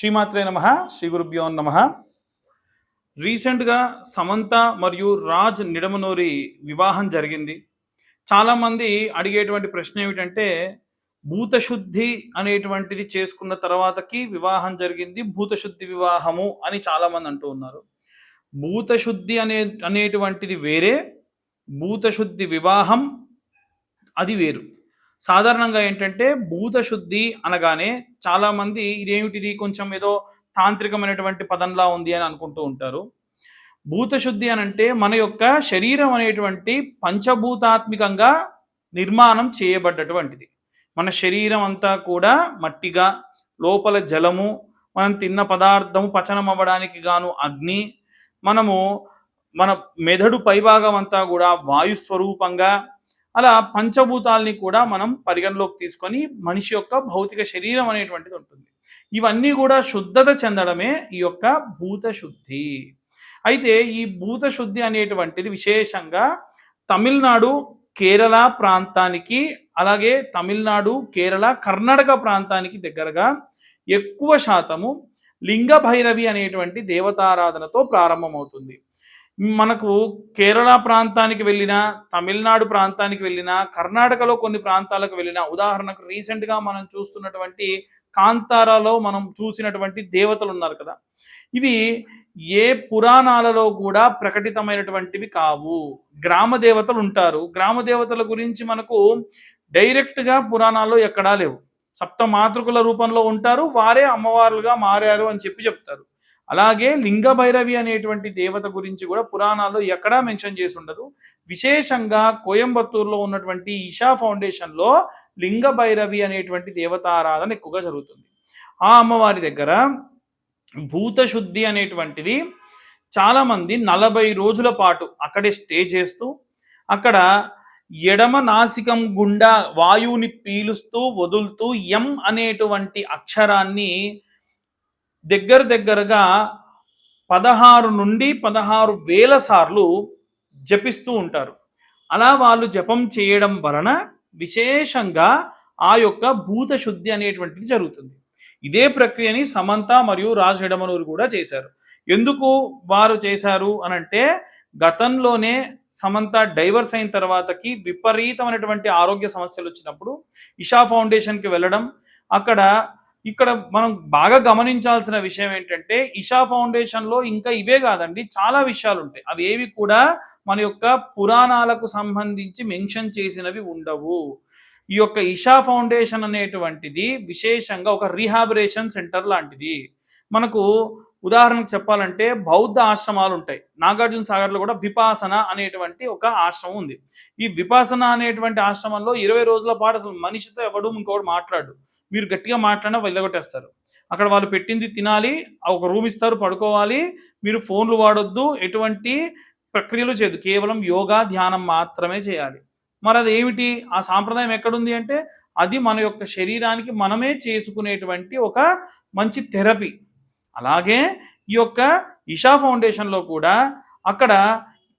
శ్రీమాత్రే నమ శ్రీ గురుభ్యో నమ. రీసెంట్గా సమంత మరియు రాజ్ నిడమనూరి వివాహం జరిగింది. చాలామంది అడిగేటువంటి ప్రశ్న ఏమిటంటే భూతశుద్ధి అనేటువంటిది చేసుకున్న తర్వాతకి వివాహం జరిగింది భూతశుద్ధి వివాహము అని చాలామంది అంటూ ఉన్నారు. భూతశుద్ధి అనే అనేటువంటిది వేరే భూతశుద్ధి వివాహం అది వేరు. సాధారణంగా ఏంటంటే భూత శుద్ధి అనగానే చాలామంది ఇదేమిటిది కొంచెం ఏదో తాంత్రికమైనటువంటి పదంలా ఉంది అని అనుకుంటూ ఉంటారు. భూతశుద్ధి అని అంటే మన యొక్క శరీరం అనేటువంటి పంచభూతాత్మికంగా నిర్మాణం చేయబడ్డటువంటిది. మన శరీరం అంతా కూడా మట్టిగా లోపల జలము మనం తిన్న పదార్థము పచనం అవ్వడానికి గాను అగ్ని మనము మన మెదడు పైభాగం అంతా కూడా వాయు స్వరూపంగా అలా పంచభూతాల్ని కూడా మనం పరిగణలోకి తీసుకొని మనిషి యొక్క భౌతిక శరీరం అనేటువంటిది ఉంటుంది. ఇవన్నీ కూడా శుద్ధత చెందడమే ఈ యొక్క భూత శుద్ధి. అయితే ఈ భూత శుద్ధి అనేటువంటిది విశేషంగా తమిళనాడు కేరళ ప్రాంతానికి అలాగే తమిళనాడు కేరళ కర్ణాటక ప్రాంతానికి దగ్గరగా ఎక్కువ శాతము లింగ భైరవి అనేటువంటి దేవతారాధనతో ప్రారంభమవుతుంది. మనకు కేరళ ప్రాంతానికి వెళ్ళిన తమిళనాడు ప్రాంతానికి వెళ్ళిన కర్ణాటకలో కొన్ని ప్రాంతాలకు వెళ్ళిన ఉదాహరణకు రీసెంట్గా మనం చూస్తున్నటువంటి కాంతారాలో మనం చూసినటువంటి దేవతలు ఉన్నారు కదా. ఇవి ఏ పురాణాలలో కూడా ప్రకటితమైనటువంటివి కావు. గ్రామ దేవతలు ఉంటారు. గ్రామ దేవతల గురించి మనకు డైరెక్ట్గా పురాణాల్లో ఎక్కడా లేవు. సప్త మాతృకుల రూపంలో ఉంటారు. వారే అమ్మవారులుగా మారారు అని చెప్పి చెప్తారు. అలాగే లింగ భైరవి అనేటువంటి దేవత గురించి కూడా పురాణాల్లో ఎక్కడా మెన్షన్ చేసి ఉండదు. విశేషంగా కోయంబత్తూరులో ఉన్నటువంటి ఈషా ఫౌండేషన్లో లింగ భైరవి అనేటువంటి దేవతారాధన ఎక్కువగా జరుగుతుంది. ఆ అమ్మవారి దగ్గర భూతశుద్ధి అనేటువంటిది చాలామంది నలభై రోజుల పాటు అక్కడే స్టే చేస్తూ అక్కడ ఎడమ నాసికం గుండా వాయువుని పీలుస్తూ వదులుతూ ఎం అనేటువంటి అక్షరాన్ని దగ్గర దగ్గరగా పదహారు నుండి పదహారు వేల సార్లు జపిస్తూ ఉంటారు. అలా వాళ్ళు జపం చేయడం వలన విశేషంగా ఆ యొక్క భూత శుద్ధి అనేటువంటిది జరుగుతుంది. ఇదే ప్రక్రియని సమంత మరియు రాజ్ ఎడమనూరు కూడా చేశారు. ఎందుకు వారు చేశారు అనంటే గతంలోనే సమంత డైవర్స్ అయిన తర్వాతకి విపరీతమైనటువంటి ఆరోగ్య సమస్యలు వచ్చినప్పుడు ఇషా ఫౌండేషన్కి వెళ్ళడం అక్కడ ఇక్కడ మనం బాగా గమనించాల్సిన విషయం ఏంటంటే ఇషా ఫౌండేషన్లో ఇంకా ఇవే కాదండి చాలా విషయాలు ఉంటాయి. అవి ఏవి కూడా మన యొక్క పురాణాలకు సంబంధించి మెన్షన్ చేసినవి ఉండవు. ఈ యొక్క ఇషా ఫౌండేషన్ అనేటువంటిది విశేషంగా ఒక రీహాబరేషన్ సెంటర్ లాంటిది. మనకు ఉదాహరణకు చెప్పాలంటే బౌద్ధ ఆశ్రమాలు ఉంటాయి. నాగార్జున సాగర్లో కూడా విపాసన అనేటువంటి ఒక ఆశ్రమం ఉంది. ఈ విపాసన అనేటువంటి ఆశ్రమంలో ఇరవై రోజుల పాటు అసలు మనిషితో ఎవడు ఇంకోటి మాట్లాడు మీరు గట్టిగా మాట్లాడినా వెళ్ళగొట్టేస్తారు. అక్కడ వాళ్ళు పెట్టింది తినాలి ఒక రూమ్ ఇస్తారు పడుకోవాలి మీరు ఫోన్లు వాడొద్దు ఎటువంటి ప్రక్రియలు చేయదు కేవలం యోగా ధ్యానం మాత్రమే చేయాలి. మరి అది ఏమిటి? ఆ సాంప్రదాయం ఎక్కడుంది అంటే అది మన యొక్క శరీరానికి మనమే చేసుకునేటువంటి ఒక మంచి థెరపీ. అలాగే ఈ యొక్క ఇషా ఫౌండేషన్లో కూడా అక్కడ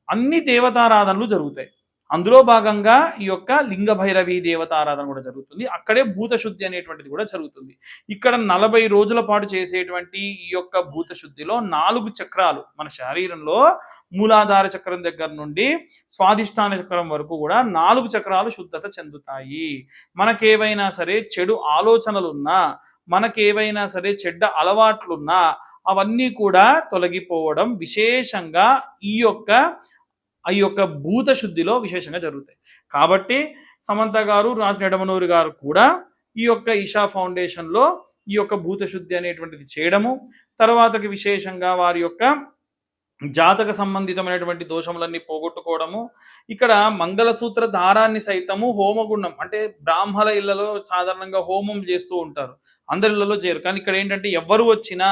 అన్ని దేవతారాధనలు జరుగుతాయి. అందులో భాగంగా ఈ యొక్క లింగ భైరవి దేవతారాధన కూడా జరుగుతుంది. అక్కడే భూత శుద్ధి అనేటువంటిది కూడా జరుగుతుంది. ఇక్కడ నలభై రోజుల పాటు చేసేటువంటి ఈ యొక్క భూత శుద్ధిలో నాలుగు చక్రాలు మన శరీరంలో మూలాధార చక్రం దగ్గర నుండి స్వాధిష్టాన చక్రం వరకు కూడా నాలుగు చక్రాలు శుద్ధత చెందుతాయి. మనకేవైనా సరే చెడు ఆలోచనలున్నా మనకేవైనా సరే చెడ్డ అలవాట్లున్నా అవన్నీ కూడా తొలగిపోవడం విశేషంగా ఈ యొక్క ఈ యొక్క భూత శుద్ధిలో విశేషంగా జరుగుతాయి. కాబట్టి సమంత గారు రాజ్ నెడమనూరి గారు కూడా ఈ యొక్క ఈషా ఫౌండేషన్లో ఈ యొక్క భూత శుద్ధి అనేటువంటిది చేయడము తర్వాతకి విశేషంగా వారి యొక్క జాతక సంబంధితమైనటువంటి దోషములన్నీ పోగొట్టుకోవడము ఇక్కడ మంగళసూత్ర దారాన్ని సైతము హోమగుండం అంటే బ్రాహ్మణ ఇళ్ళలో సాధారణంగా హోమం చేస్తూ ఉంటారు. అందరి ఇళ్ళలో చేయరు. కానీ ఇక్కడ ఏంటంటే ఎవరు వచ్చినా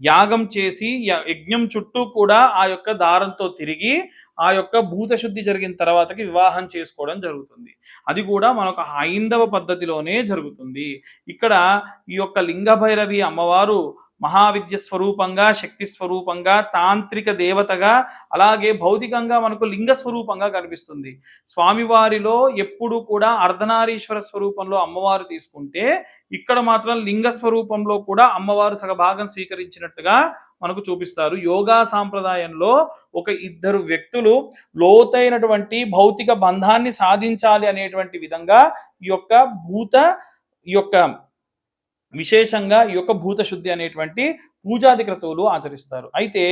యాగం చేసి యజ్ఞం చుట్టూ కూడా ఆ యొక్క దారంతో తిరిగి ఆ యొక్క భూత శుద్ధి జరిగిన తర్వాతకి వివాహం చేసుకోవడం జరుగుతుంది. అది కూడా మనకు హైందవ పద్ధతిలోనే జరుగుతుంది. ఇక్కడ ఈ యొక్క లింగభైరవి అమ్మవారు మహావిద్య స్వరూపంగా శక్తి స్వరూపంగా తాంత్రిక దేవతగా అలాగే భౌతికంగా మనకు లింగ స్వరూపంగా కనిపిస్తుంది. స్వామివారిలో ఎప్పుడు కూడా అర్ధనారీశ్వర స్వరూపంలో అమ్మవారు తీసుకుంటే ఇక్కడ మాత్రం లింగ స్వరూపంలో కూడా అమ్మవారు సగభాగం స్వీకరించినట్టుగా మనకు చూపిస్తారు. యోగా సాంప్రదాయంలో ఒక ఇద్దరు వ్యక్తులు లోతైనటువంటి భౌతిక బంధాన్ని సాధించాలి అనేటువంటి విధంగా ఈ యొక్క భూత ఈ యొక్క విశేషంగా ఈ యొక్క భూత శుద్ధి అనేటువంటి పూజాది క్రతువులు ఆచరిస్తారు. అయితే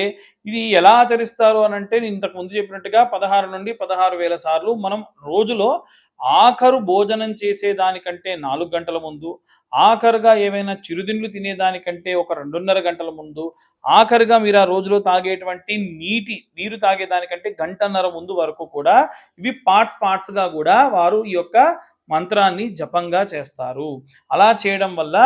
ఇది ఎలా ఆచరిస్తారు అని అంటే నేను ఇంతకు ముందు చెప్పినట్టుగా పదహారు నుండి పదహారు వేల సార్లు మనం రోజులో ఆఖరు భోజనం చేసేదానికంటే నాలుగు గంటల ముందు ఆఖరుగా ఏవైనా చిరుదిండ్లు తినేదానికంటే ఒక రెండున్నర గంటల ముందు ఆఖరిగా మీరు ఆ రోజులో తాగేటువంటి నీటి నీరు తాగేదానికంటే గంటన్నర ముందు వరకు కూడా ఇవి పార్ట్స్ పార్ట్స్గా కూడా వారు ఈ యొక్క మంత్రాన్ని జపంగా చేస్తారు. అలా చేయడం వల్ల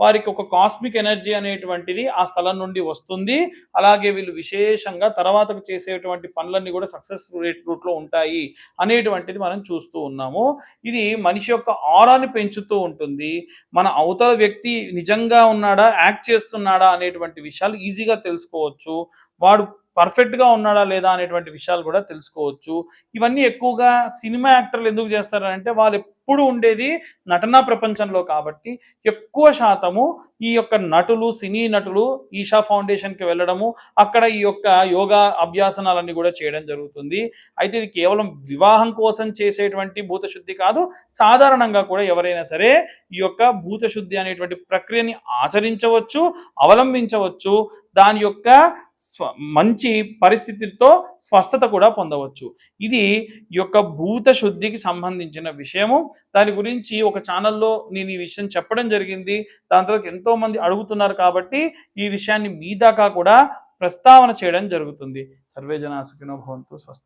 వారికి ఒక కాస్మిక్ ఎనర్జీ అనేటువంటిది ఆ స్థలం నుండి వస్తుంది. అలాగే వీళ్ళు విశేషంగా తర్వాత చేసేటువంటి పనులన్నీ కూడా సక్సెస్ రేట్ రూట్లో ఉంటాయి అనేటువంటిది మనం చూస్తూ ఉన్నాము. ఇది మనిషి యొక్క ఆరాని పెంచుతూ ఉంటుంది. మన అవతల వ్యక్తి నిజంగా ఉన్నాడా యాక్ట్ చేస్తున్నాడా అనేటువంటి విషయాలు ఈజీగా తెలుసుకోవచ్చు. వాడు పర్ఫెక్ట్గా ఉన్నాడా లేదా అనేటువంటి విషయాలు కూడా తెలుసుకోవచ్చు. ఇవన్నీ ఎక్కువగా సినిమా యాక్టర్లు ఎందుకు చేస్తారంటే వాళ్ళు ఎప్పుడు ఉండేది నటనా ప్రపంచంలో కాబట్టి ఎక్కువ శాతము ఈ యొక్క నటులు సినీ నటులు ఈషా ఫౌండేషన్కి వెళ్ళడము అక్కడ ఈ యొక్క యోగా అభ్యాసనాలన్నీ కూడా చేయడం జరుగుతుంది. అయితే ఇది కేవలం వివాహం కోసం చేసేటువంటి భూత శుద్ధి కాదు సాధారణంగా కూడా ఎవరైనా సరే ఈ యొక్క భూత శుద్ధి అనేటువంటి ప్రక్రియని ఆచరించవచ్చు అవలంబించవచ్చు. దాని యొక్క స్వ మంచి పరిస్థితితో స్వస్థత కూడా పొందవచ్చు. ఇది యొక్క భూత శుద్ధికి సంబంధించిన విషయము. దాని గురించి ఒక ఛానల్లో నేను ఈ విషయం చెప్పడం జరిగింది. దాని తర్వాత ఎంతో మంది అడుగుతున్నారు కాబట్టి ఈ విషయాన్ని మీ దాకా కూడా ప్రస్తావన చేయడం జరుగుతుంది. సర్వే జనా సుఖినో భవంతు స్వస్తి